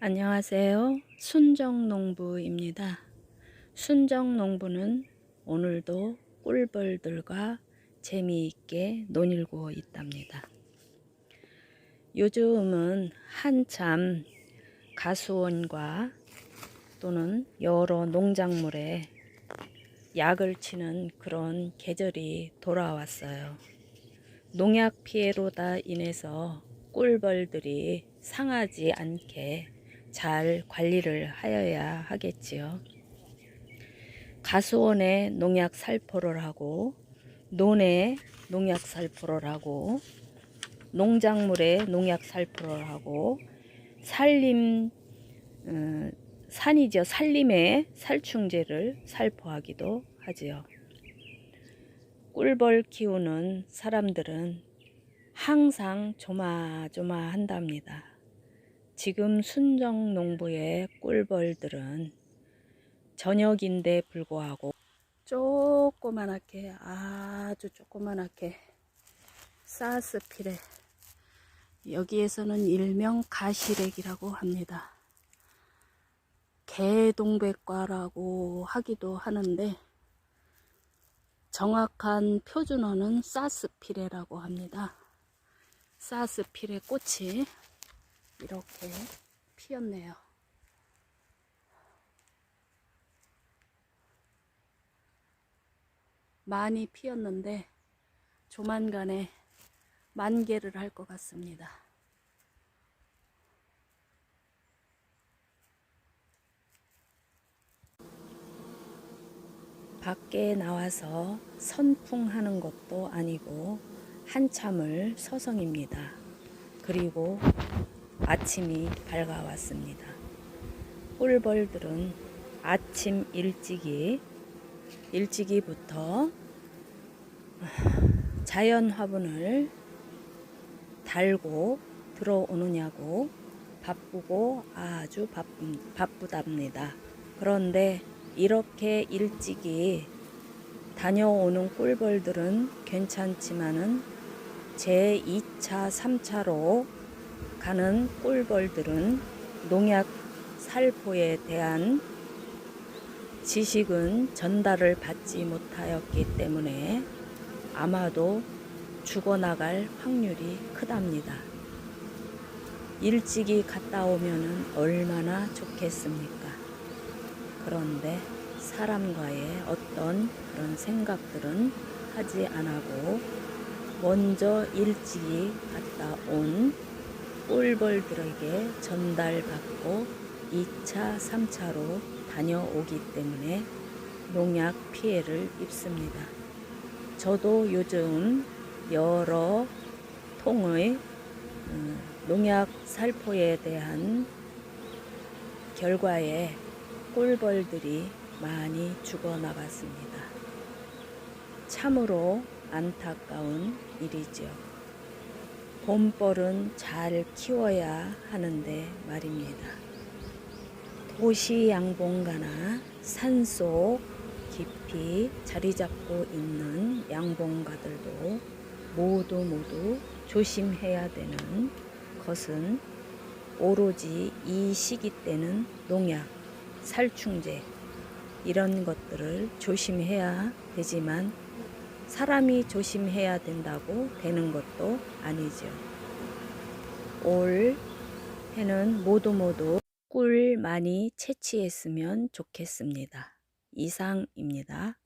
안녕하세요. 순정농부입니다. 순정농부는 오늘도 꿀벌들과 재미있게 논일고 있답니다. 요즘은 한참 가수원과 또는 여러 농작물에 약을 치는 그런 계절이 돌아왔어요. 농약 피해로 다 인해서 꿀벌들이 상하지 않게 잘 관리를 하여야 하겠지요. 가수원에 농약 살포를 하고 논에 농약 살포를 하고 농작물에 농약 살포를 하고 산림 어, 산이죠 산림에 살충제를 살포하기도 하지요. 꿀벌 키우는 사람들은 항상 조마조마한답니다. 지금 순정 농부의 꿀벌들은 저녁인데 불구하고 조그만하게 아주 조그만하게 사스피레 여기에서는 일명 가시렉이라고 합니다. 개동백과라고 하기도 하는데 정확한 표준어는 사스피레라고 합니다. 사스피레 꽃이 이렇게 피었네요. 많이 피었는데 조만간에 만개를 할 것 같습니다. 밖에 나와서 선풍하는 것도 아니고 한참을 서성입니다. 그리고 아침이 밝아왔습니다. 꿀벌들은 아침 일찍이 일찍이부터 자연 화분을 달고 들어오느냐고 바쁘고 아주 바쁘, 바쁘답니다. 그런데 이렇게 일찍이 다녀오는 꿀벌들은 괜찮지만은 제 2차, 3차로 가는 꿀벌들은 농약 살포에 대한 지식은 전달을 받지 못하였기 때문에 아마도 죽어나갈 확률이 크답니다. 일찍이 갔다 오면 얼마나 좋겠습니까? 그런데 사람과의 어떤 그런 생각들은 하지 않고 먼저 일찍이 갔다 온 꿀벌들에게 전달받고 2차, 3차로 다녀오기 때문에 농약 피해를 입습니다. 저도 요즘 여러 통의 어, 농약 살포에 대한 결과에 꿀벌들이 많이 죽어나갔습니다. 참으로 안타까운 일이죠. 봄벌은 잘 키워야 하는데 말입니다. 도시 양봉가나 산속 깊이 자리 잡고 있는 양봉가들도 모두 모두 조심해야 되는 것은 오로지 이 시기 때는 농약, 살충제 이런 것들을 조심해야 되지만 사람이 조심해야 된다고 되는 것도 아니죠. 올 해는 모두 모두 꿀 많이 채취했으면 좋겠습니다. 이상입니다.